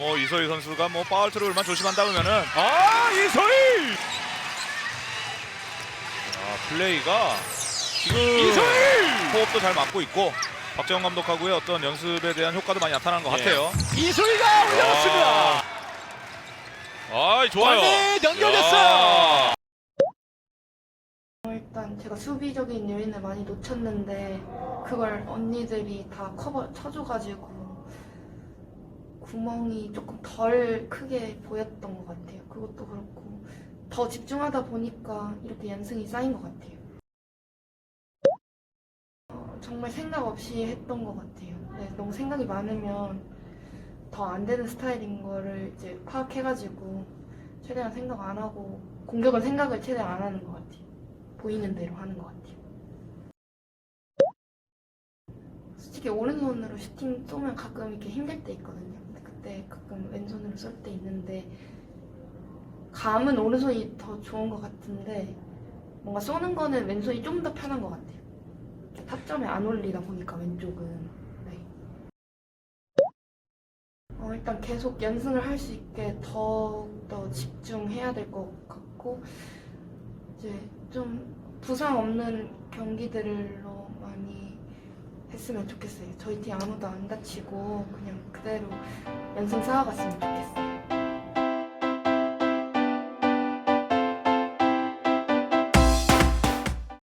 이소희 선수가 뭐 파울 트러블만 조심한다 그러면은 아 이소희 아, 플레이가 지금 이소희 호흡도 잘 맞고 있고 박재영 감독하고의 어떤 연습에 대한 효과도 많이 나타나는 것 예. 같아요. 이소희가 올려놓습니다. 아, 좋아요. 네, 연결됐어요. 어, 일단 제가 수비적인 요인을 많이 놓쳤는데 그걸 언니들이 다 커버 쳐줘가지고 구멍이 조금 덜 크게 보였던 것 같아요. 그것도 그렇고 더 집중하다 보니까 이렇게 연승이 쌓인 것 같아요. 어, 정말 생각 없이 했던 것 같아요. 네, 너무 생각이 많으면 더 안 되는 스타일인 거를 이제 파악해가지고 최대한 생각 안 하고 공격은 생각을 최대한 안 하는 것 같아요. 보이는 대로 하는 것 같아요. 솔직히 오른손으로 슈팅 쏘면 가끔 이렇게 힘들 때 있거든요. 근데 그때 가끔 왼손으로 쏠때 있는데 감은 오른손이 더 좋은 것 같은데 뭔가 쏘는 거는 왼손이 좀 더 편한 것 같아요. 타점에 안 올리다 보니까 왼쪽은 네. 어, 일단 계속 연승을 할 수 있게 더욱더 집중해야 될 것 같고 이제 좀 부상 없는 경기들로 했으면 좋겠어요. 저희 팀 아무도 안 다치고 그냥 그대로 연승 쌓아갔으면 좋겠어요.